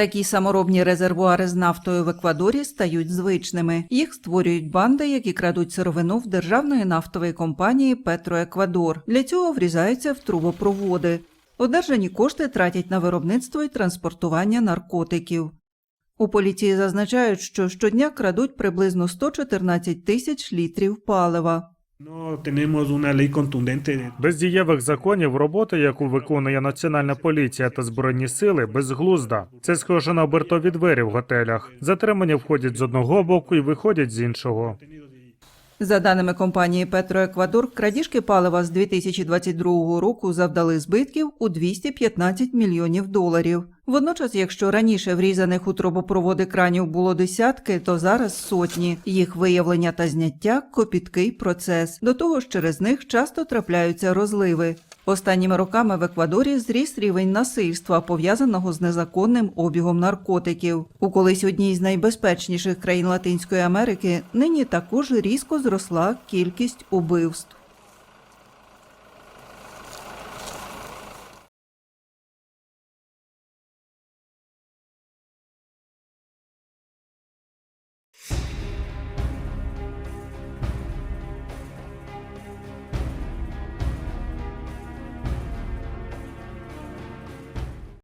Такі саморобні резервуари з нафтою в Еквадорі стають звичними. Їх створюють банди, які крадуть сировину в державної нафтової компанії Петроеквадор. Для цього врізаються в трубопроводи. Одержані кошти тратять на виробництво і транспортування наркотиків. У поліції зазначають, що щодня крадуть приблизно 114 тисяч літрів палива. Без дієвих законів робота, яку виконує Національна поліція та збройні сили, безглузда. Це схоже на обертові двері в готелях. Затримання входять з одного боку і виходять з іншого. За даними компанії Петроеквадор, крадіжки палива з 2022 року завдали збитків у 215 мільйонів доларів. Водночас, якщо раніше врізаних у трубопроводи кранів було десятки, то зараз сотні. Їх виявлення та зняття копіткий процес. До того ж, через них часто трапляються розливи. Останніми роками в Еквадорі зріс рівень насильства, пов'язаного з незаконним обігом наркотиків. У колись одній з найбезпечніших країн Латинської Америки нині також різко зросла кількість убивств.